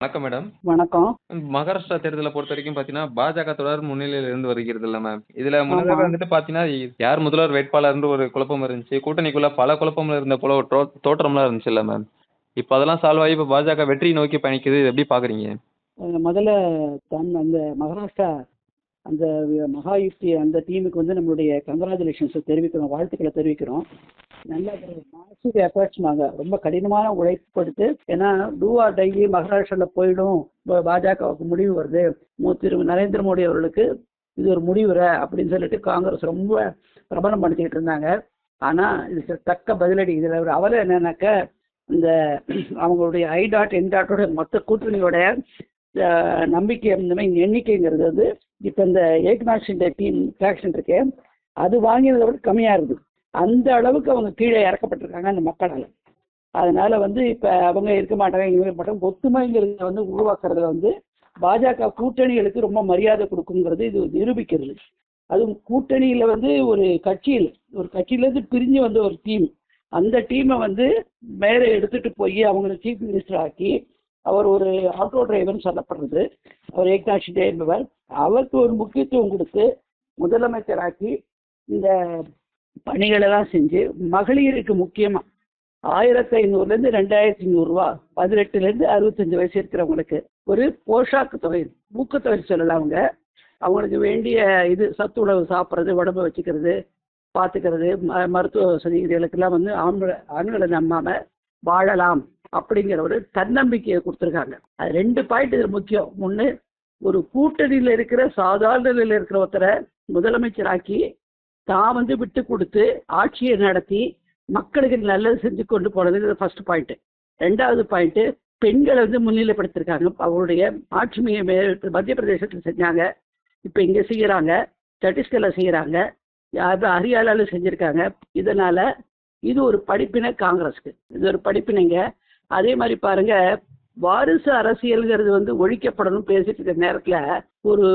வணக்கம் மேடம். வணக்கம். மகாராஷ்டிரா தேர்தல பொறுத்தவரைக்கும் பார்த்தீங்கன்னா, பாஜக தொடர் முன்னிலையில இருந்து வருகிறதுல்ல மேம். இதுல. முன்னதாக வந்துட்டு பார்த்தீங்கன்னா, யார் முதல்வர் வேட்பாளர்ன்ற ஒரு குழப்பம் இருந்துச்சு. கூட்டணிக்குள்ள பல குழப்பங்கள் இருந்த போல ஒரு தோற்றம்லாம் இருந்துச்சுல்ல மேம். இப்ப அதெல்லாம் சால்வ் ஆகி இப்ப பாஜக வெற்றியை நோக்கி பயணிக்குது. எப்படி பார்க்குறீங்க? அ முதல்ல அந்த மகாராஷ்டிரா அந்த மகா யுக்தி அந்த டீமுக்கு வந்து நம்மளுடைய கங்ராச்சுலேஷன்ஸ தெரிவிக்கிறோம். வாழ்த்துக்களை தெரிவிக்கிறோம். நல்ல ஒரு மாசிவ் எஃபர்ட்ஸ் நாங்கள் ரொம்ப கடினமான உழைப்பு கொடுத்து ஏன்னா டூ ஆர் டை மகாராஷ்டிரால போயிடும். பாஜகவுக்கு முடிவு வருது. திரு நரேந்திர மோடி அவர்களுக்கு இது ஒரு முடிவுரை அப்படின்னு சொல்லிட்டு காங்கிரஸ் ரொம்ப பிரபலம் படுத்திக்கிட்டு இருந்தாங்க. ஆனால் இது தக்க பதிலடி. இதில் ஒரு அவலை என்னன்னாக்க இந்த அவங்களுடைய ஐ டாட், என் டாட்டோட மொத்த கூட்டணியோட நம்பிக்கை இந்த மாதிரி எண்ணிக்கைங்கிறது வந்து இப்போ இந்த ஏக்நாத் ஷிண்டே டீம் ஃபேக்ஷன் இருக்கே, அது வாங்கினத விட கம்மியாக இருக்குது. அந்த அளவுக்கு அவங்க கீழே இறக்கப்பட்டிருக்காங்க அந்த மக்களால் அதனால் வந்து இப்போ அவங்க இருக்க மாட்டாங்க, இவங்க இருக்க மாட்டாங்க. ஒத்துமைங்கிறத வந்து உருவாக்குறதுல வந்து பாஜக கூட்டணிகளுக்கு ரொம்ப மரியாதை கொடுக்குங்கிறது இது நிரூபிக்கிறது. அதுவும் கூட்டணியில் வந்து ஒரு கட்சியில் ஒரு கட்சியிலேருந்து பிரிஞ்சு வந்த ஒரு டீம். அந்த டீமை வந்து மேலே எடுத்துட்டு போய் அவங்கள சீஃப் மினிஸ்டர் ஆக்கி, அவர் ஒரு ஆட்டோ டிரைவர்னு சொல்லப்படுறது. அவர் ஏக்நாத் என்பவர். அவருக்கு ஒரு முக்கியத்துவம் கொடுத்து முதலமைச்சராக்கி, இந்த பணிகளெல்லாம் செஞ்சு மகளிருக்கு முக்கியமாக ஆயிரத்தி ஐநூறுலேருந்து ரெண்டாயிரத்தி நூறுரூவா பதினெட்டுலேருந்து அறுபத்தஞ்சு வயசு இருக்கிறவங்களுக்கு ஒரு போஷாக்கு தொகை, ஊக்கத்தொகை சொல்லலாம் அவங்க. அவங்களுக்கு வேண்டிய இது சத்து உணவு சாப்பிட்றது உடம்ப வச்சுக்கிறது, பார்த்துக்கிறது, ம மருத்துவ வசதி இதுகளுக்கெல்லாம் வந்து ஆண்கள ஆண்களை நம்பாமல் வாழலாம் அப்படிங்கிற ஒரு தன்னம்பிக்கையை கொடுத்துருக்காங்க அது ரெண்டு பாயிண்ட் இது முக்கியம். ஒன்று ஒரு கூட்டணியில் இருக்கிற சாதாரண இருக்கிற ஒருத்தரை முதலமைச்சராக்கி, தான் வந்து விட்டு கொடுத்து ஆட்சியை நடத்தி மக்களுக்கு நல்லது செஞ்சு கொண்டு போனது ஃபர்ஸ்ட் பாயிண்ட். ரெண்டாவது பாயிண்ட் பெண்களை வந்து முன்னிலைப்படுத்தியிருக்காங்க. அவருடைய ஆட்சிமையை மே மத்திய பிரதேசத்தில் செஞ்சாங்க. இப்போ இங்கே செய்கிறாங்க சட்டீஸ்கரில் செய்கிறாங்க அது ஹரியானால செஞ்சுருக்காங்க இதனால் இது ஒரு படிப்பினை காங்கிரஸ்க்கு. இது ஒரு படிப்பினைங்க. அதே மாதிரி பாருங்க, வாரிசு அரசியல்ங்கிறது வந்து ஒழிக்கப்படணும்னு பேசிட்டு இருக்கிற நேரத்துல, ஒரு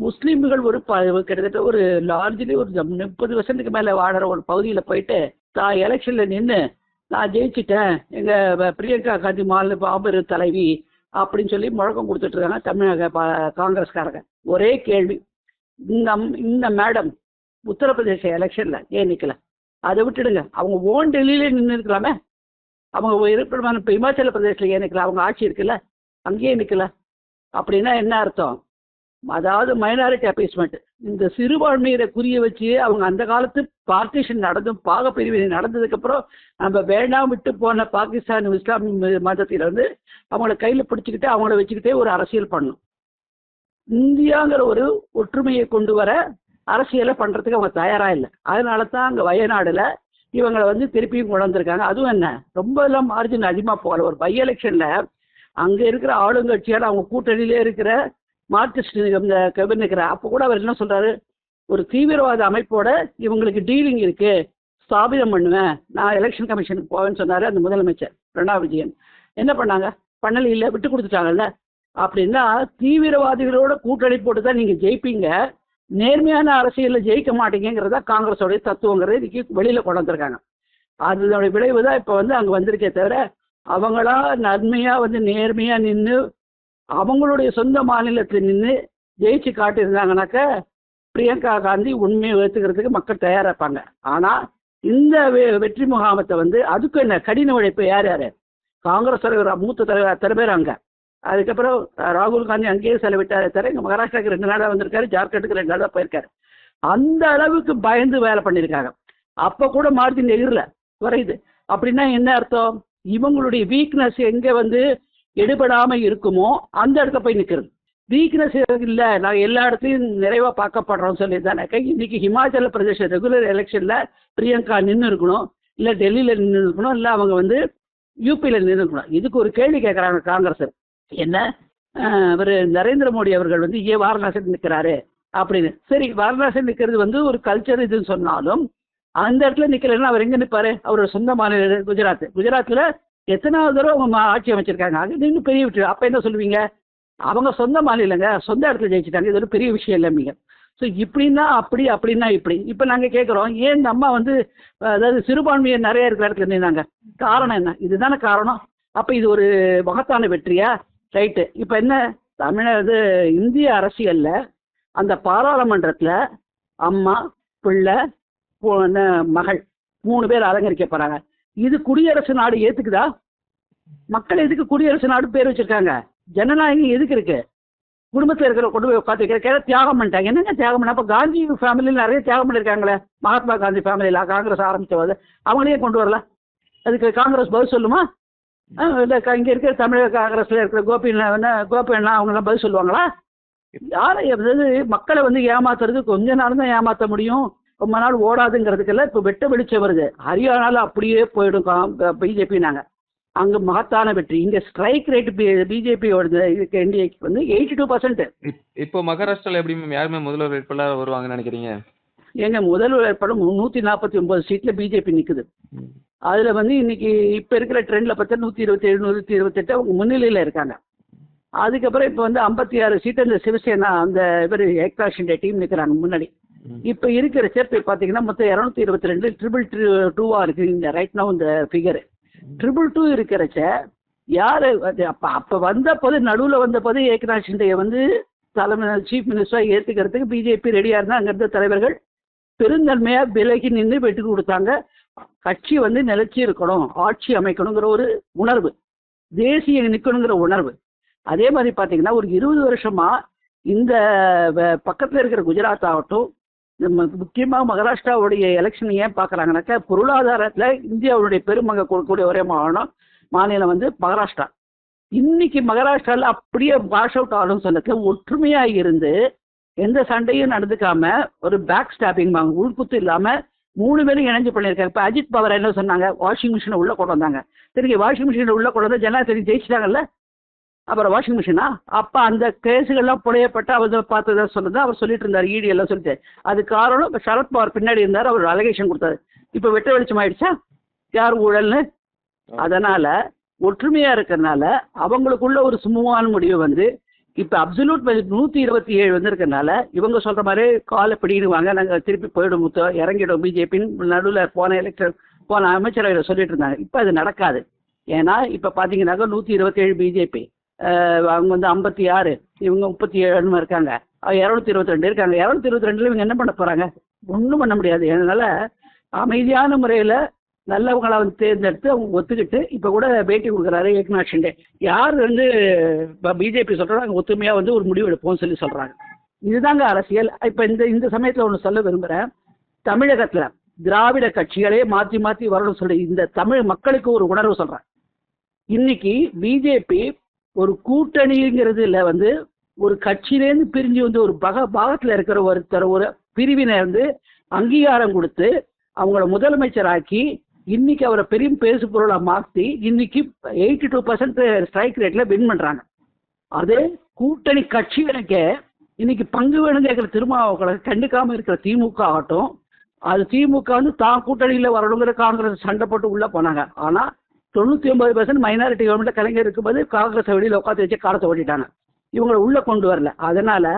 முஸ்லீம்கள் ஒரு ப கிட்டத்தட்ட ஒரு லார்ஜ்லி ஒரு 30% மேல வாடுற ஒரு பகுதியில போயிட்டு, தான் எலெக்ஷனில் நின்று நான் ஜெயிச்சிட்டேன் எங்க பிரியங்கா காந்தி மாநில பாபர் தலைவி அப்படின்னு சொல்லி முழக்கம் கொடுத்துட்ருக்காங்க தமிழக காங்கிரஸ்காரங்க. ஒரே கேள்வி. இந்த இந்த மேடம் உத்தரப்பிரதேச எலெக்ஷனில் ஏன் நிற்கலை அதை விட்டுடுங்க. அவங்க ஓன் டெல்லியிலே நின்று இருக்கலாமே. அவங்க இருப்பிடமான இப்போ இமாச்சல பிரதேசத்தில் ஏன் நிக்கல? அவங்க ஆட்சி இருக்குல்ல. அங்கேயே நிற்கல அப்படின்னா என்ன அர்த்தம்? அதாவது மைனாரிட்டி அப்பீஸ்மெண்ட் இந்த சிறுபான்மையை குறிய வச்சு அவங்க அந்த காலத்து பார்ட்டிஷன் நடந்தும் பாக பிரிவினை நடந்ததுக்கப்புறம் நம்ம வேண்டாம் விட்டு போன பாகிஸ்தான் இஸ்லாம் மதத்தில் வந்து அவங்கள கையில் பிடிச்சிக்கிட்டு அவங்கள வச்சுக்கிட்டே ஒரு அரசியல் பண்ணும் இந்தியாங்கிற ஒரு ஒற்றுமையை கொண்டு வர அரசியலை பண்றதுக்கு அவங்க தயாரா இல்லை அதனால தான் அங்கே வயநாடுல இவங்களை வந்து திருப்பியும் கொண்டு வந்திருக்காங்க. அதுவும் என்ன ரொம்ப எல்லாம் மார்ஜின் அதிகமாக போகல. ஒரு பை எலெக்ஷனில் அங்கே இருக்கிற ஆளுங்கட்சியால் அவங்க கூட்டணியிலே இருக்கிற மார்க்சிஸ்ட் இந்த கெபின்னு இருக்கிற அப்போ கூட அவர் என்ன சொல்றாரு? ஒரு தீவிரவாத அமைப்போட இவங்களுக்கு டீலிங் இருக்கு. ஸ்தாபிதம் பண்ணுவேன். நான் எலெக்ஷன் கமிஷனுக்கு போவேன்னு சொன்னார் அந்த முதலமைச்சர் பினராயி விஜயன். என்ன பண்ணாங்க? பண்ணல இல்லை விட்டு கொடுத்துட்டாங்கல்ல அப்படின்னா தீவிரவாதிகளோட கூட்டணி போட்டு தான் நீங்கள் ஜெயிப்பீங்க. நேர்மையான அரசியலில் ஜெயிக்க மாட்டீங்கிறதா தான் தத்துவங்கிறது தத்துவங்கிறத இன்னைக்கு வெளியில் கொண்டு வந்திருக்காங்க. அதனுடைய விளைவு தான் இப்போ வந்து அங்கே வந்திருக்கே தவிர, அவங்களா நன்மையாக வந்து நேர்மையாக நின்று அவங்களுடைய சொந்த மாநிலத்தில் நின்று ஜெயிச்சு காட்டியிருந்தாங்கனாக்க, பிரியங்கா காந்தி உண்மையை ஏற்றுக்கிறதுக்கு மக்கள் தயாராக இருப்பாங்க. ஆனால் இந்த வெ வெற்றி முகாமத்தை வந்து அதுக்கு என்ன கடின உழைப்பு யார் யார் காங்கிரஸ் தலைவர் மூத்த தலைவர் அத்தனை பேர் அங்கே அதுக்கப்புறம் ராகுல் காந்தி அங்கேயே செலவிட்டாரே தவிர, இங்கே மகாராஷ்டிராக்கு 2 நாளா வந்திருக்காரு. ஜார்க்கண்டுக்கு 2 நாளா போயிருக்காரு. அந்த அளவுக்கு பயந்து வேலை பண்ணியிருக்காங்க. அப்போ கூட மார்ஜின் எகிரல. குறையுது. அப்படின்னா என்ன அர்த்தம்? இவங்களுடைய வீக்னஸ் எங்கே வந்து எடுபடாமல் இருக்குமோ, அந்த இடத்துல போய் நிற்கிறது வீக்னஸ் இல்லை நான் எல்லா இடத்துலையும் நிறைவாக பார்க்கப்படுறோம் பார்க்கப்படுறோம்னு சொல்லியிருந்தானாக்க, இன்னைக்கு ஹிமாச்சல பிரதேச ரெகுலர் எலெக்ஷனில் பிரியங்கா நின்று இருக்கணும். இல்லை டெல்லியில் நின்று இருக்கணும். இல்லை அவங்க வந்து யூபியில் நின்று இருக்கணும். இதுக்கு ஒரு கேள்வி கேட்குறாங்க காங்கிரஸ். என்ன? அவர் நரேந்திர மோடி அவர்கள் வந்து ஏன் வாரணாசில நிற்கிறாரு அப்படின்னு. சரி வாரணாசியில் நிற்கிறது வந்து ஒரு கல்ச்சர் இதுன்னு சொன்னாலும், அந்த இடத்துல நிற்கலன்னா அவர் எங்கே நிற்பாரு அவரோட சொந்த மாநில குஜராத். குஜராத்தில் எத்தனாவது தடவை அவங்க ஆட்சி அமைச்சிருக்காங்க. அங்க இன்னும் பெரிய வெற்றி. அப்போ என்ன சொல்லுவீங்க? அவங்க சொந்த மாநிலங்க. சொந்த இடத்துல ஜெயிச்சிட்டாங்க இது ஒரு பெரிய விஷயம் இல்லம்பீங்க. ஸோ இப்படின்னா அப்படி, அப்படின்னா இப்படி. இப்போ நாங்கள் கேட்குறோம் ஏன் நம்ம அம்மா வந்து அதாவது சிறுபான்மையர் நிறைய இருக்கிற இடத்துல நின்னாங்க? காரணம் என்ன? இதுதானே காரணம். அப்போ இது ஒரு மகத்தான வெற்றியா? ரைட்டு. இப்போ என்ன தமிழ இது இந்திய அரசியலில் அந்த பாராளுமன்றத்தில் அம்மா பிள்ளை என்ன, மகள் மூணு பேர் அலங்கரிக்க போகிறாங்க இது குடியரசு நாடு ஏற்றுக்குதா மக்கள் எதுக்கு குடியரசு நாடு பேர் வச்சிருக்காங்க? ஜனநாயகம் எதுக்கு இருக்கு? குடும்பத்தில் இருக்கிற கொண்டு போய் உட்காந்து வைக்கிற தியாகம் பண்ணிட்டாங்க. என்னங்க தியாகம் பண்ண அப்போ காந்தி ஃபேமிலியில் நிறைய தியாகம் பண்ணியிருக்காங்களே மகாத்மா காந்தி ஃபேமிலியில் காங்கிரஸ் ஆரம்பிச்சவது அவங்களையே கொண்டு வரல அதுக்கு காங்கிரஸ் பதில் சொல்லுமா? ஆ, இல்லை இங்கே இருக்கிற தமிழக காங்கிரஸில் இருக்கிற கோபி என்ன கோபி அண்ணா அவங்கெல்லாம் பதில் சொல்லுவாங்களா? யாரை அதாவது மக்களை வந்து ஏமாத்துறது கொஞ்ச நாள் தான் ஏமாற்ற முடியும். ரொம்ப நாள் ஓடாதுங்கிறதுக்கெல்லாம் இப்போ வெட்ட வெளிச்சம் வருது. ஹரியானால அப்படியே போயிடும் பிஜேபி நாங்கள் அங்கே மகத்தான வெற்றி. இங்கே ஸ்ட்ரைக் ரேட் பிஜேபியோட இதுக்கு என்டிஏக்கு வந்து எயிட்டி டூ பர்சன்ட். இப்- இப்போ மகாராஷ்டிரால எப்படி மேம் யாருமே முதல்வர் வேட்பாளர் வருவாங்கன்னு நினைக்கிறீங்க? எங்க முதல் வேட்பாளர் நூற்றி நாற்பத்தி ஒன்பது சீட்டில் பிஜேபி நிற்குது அதில் வந்து இன்னைக்கு இப்போ இருக்கிற ட்ரெண்டில் பார்த்தா நூற்றி இருபத்தி ஏழு நூற்றி இருபத்தெட்டு அவங்க முன்னிலையில் இருக்காங்க. அதுக்கப்புறம் இப்போ வந்து ஐம்பத்தி ஆறு சீட்டு அந்த சிவசேனா அந்த இவர் ஷிண்டே டீம் நிற்கிறாங்க முன்னாடி. இப்போ இருக்கிற இப்போ பார்த்தீங்கன்னா மொத்தம் இரநூத்தி இருபத்தி ரெண்டு ட்ரிபிள் டூவாக இருக்குது இந்த ரைட் now இந்த ஃபிகர் ட்ரிபிள் டூ இருக்கிறச்ச யார் அப்போ அப்போ வந்த போது நடுவில் வந்த போது ஏக்நாத் ஷிண்டே வந்து தலைமை சீஃப் மினிஸ்டராக ஏற்றுக்கிறதுக்கு பிஜேபி ரெடியாக இருந்தால் அங்கே இருந்த தலைவர்கள் பெருந்தன்மையாக விலகி நின்று வெட்டி கொடுத்தாங்க. கட்சி வந்து நிலைச்சி இருக்கணும் ஆட்சி அமைக்கணுங்கிற ஒரு உணர்வு தேசிய நிற்கணுங்கிற உணர்வு. அதே மாதிரி பார்த்தீங்கன்னா ஒரு இருபது வருஷமா இந்த வ- இருக்கிற குஜராத் ஆகட்டும் நம்ம மகாராஷ்டிராவுடைய எலெக்ஷன் ஏன் பார்க்குறாங்கனாக்கா பொருளாதாரத்தில் இந்தியாவுடைய பெருமங்க கொடுக்கக்கூடிய ஒரே மாநிலம் மாநிலம் வந்து மகாராஷ்டிரா. இன்னைக்கு மகாராஷ்டிராவில் அப்படியே வாஷ் அவுட் ஆகணும்னு சொன்னதுல ஒற்றுமையாக இருந்து எந்த சண்டையும் நடந்துக்காம ஒரு பேக் ஸ்டாப்பிங் உள்குத்து இல்லாமல் மூணு பேரும் இணைஞ்சு பண்ணியிருக்காரு இப்போ அஜித் பவர் என்ன சொன்னாங்க? வாஷிங் மிஷினை உள்ளே கொண்டு வந்தாங்க. திரும்பி வாஷிங் மிஷினை உள்ளே கொண்டு வந்தால் ஜனாதிபதி ஜெயிச்சிட்டாங்கல்ல? அப்புறம் வாஷிங் மிஷினா அப்போ அந்த கேஸுகள்லாம் புழையப்பட்டு அவர் பார்த்ததா சொன்னது அவர் சொல்லிட்டு இருந்தார். ஈடி எல்லாம் சொல்லிட்டு. அது காரணம் இப்ப சரத்பவார் பின்னாடி இருந்தார் அவர் அலகேஷன் கொடுத்தாரு. இப்போ வெட்ட வெளிச்சம் ஆயிடுச்சா? யார் ஊழல்னு? அதனால் ஒற்றுமையாக இருக்கிறனால அவங்களுக்குள்ள ஒரு சுமூகமான முடிவு வந்து இப்போ அப்சல்யூட் நூற்றி இருபத்தி ஏழு வந்திருக்கனால இவங்க சொல்ற மாதிரி காலை பிடிக்கிடுவாங்க நாங்கள் திருப்பி போயிடும் முத்தோ இறங்கிடும் பிஜேபின்னு நடுவில் போன எலெக்ஷன் போன அமைச்சரவையில் சொல்லிட்டு இருந்தாங்க இப்போ அது நடக்காது. ஏன்னா இப்போ பார்த்தீங்கன்னாக்கா நூற்றி இருபத்தி ஏழு பிஜேபி அவங்க வந்து ஐம்பத்தி ஆறு இவங்க முப்பத்தி ஏழுன்னு இருக்காங்க. இரநூத்தி இருபத்தி ரெண்டு இருக்காங்க. இரநூத்தி இருபத்தி ரெண்டுல இவங்க என்ன பண்ண போகிறாங்க ஒன்றும் பண்ண முடியாது. அதனால அமைதியான முறையில் நல்லவங்களை வந்து தேர்ந்தெடுத்து அவங்க ஒத்துக்கிட்டு இப்போ கூட பேட்டி கொடுக்குறாரு ஏக்நாத் ஷிண்டே. யார் வந்து இப்போ பிஜேபி சொல்கிறாங்க ஒத்துமையாக வந்து ஒரு முடிவு எடுப்போம்னு சொல்லி சொல்கிறாங்க இதுதாங்க அரசியல். இப்போ இந்த இந்த சமயத்தில் ஒன்று சொல்ல விரும்புகிறேன் தமிழகத்தில் திராவிட கட்சிகளே மாற்றி மாற்றி வரணும்னு சொல்லி இந்த தமிழ் மக்களுக்கு ஒரு உணர்வு சொல்கிறேன் இன்னைக்கு பிஜேபி ஒரு கூட்டணிங்கிறதுல வந்து ஒரு கட்சியிலேருந்து பிரிஞ்சு வந்து ஒரு பக பாகத்தில் இருக்கிற ஒருத்தர் ஒரு பிரிவினை வந்து அங்கீகாரம் கொடுத்து அவங்கள முதலமைச்சராக்கி இன்னைக்கு அவரை பெரிய பேசு பொருளா மாற்றி இன்னைக்கு எயிட்டி டூ பர்சன்ட் ஸ்ட்ரைக் ரேட்ல வின் பண்றாங்க. அதே கூட்டணி கட்சிகளுக்கே இன்னைக்கு பங்கு வேணும் கேட்குற திருமாவளவர்களை கண்டுக்காம இருக்கிற திமுக ஆகட்டும் அது திமுக வந்து தான் கூட்டணியில் வரணுங்கிற காங்கிரஸ் சண்டை போட்டு உள்ள போனாங்க. ஆனா தொண்ணூத்தி ஒன்பது பர்சன்ட் மைனாரிட்டி கவர்மெண்ட்ல கலைஞர் இருக்கும்போது காங்கிரஸ் வெளியில் உட்காந்து வச்சு காலத்தை ஓட்டிட்டாங்க. இவங்களை உள்ள கொண்டு வரல. அதனால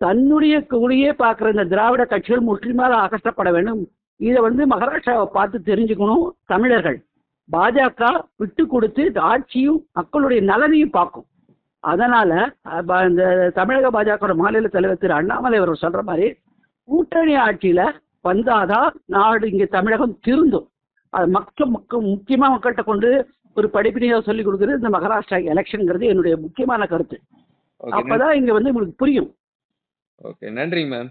தன்னுடைய கூடியே பார்க்குற இந்த திராவிட கட்சிகள் முற்றிலுமாக அகற்றப்பட வேண்டும். இதை வந்து மகாராஷ்டிராவை பார்த்து தெரிஞ்சுக்கணும் தமிழர்கள். பாஜக விட்டு கொடுத்து ஆட்சியும் மக்களுடைய நலனையும் பார்க்கும். அதனால இந்த தமிழக பாஜக மாநில தலைவர் திரு அண்ணாமலை அவர் சொல்ற மாதிரி கூட்டணி ஆட்சியில வந்தாதான் நாடு இங்க தமிழகம் திருந்தும். அது மக்கள் மக்கள் முக்கியமா மக்கள்கிட்ட கொண்டு ஒரு படிப்பினையாக சொல்லி கொடுக்குறது இந்த மகாராஷ்டிரா எலெக்ஷனுங்கிறது என்னுடைய முக்கியமான கருத்து. அப்பதான் இங்க வந்து உங்களுக்கு புரியும். ஓகே நன்றிங்க மேம்.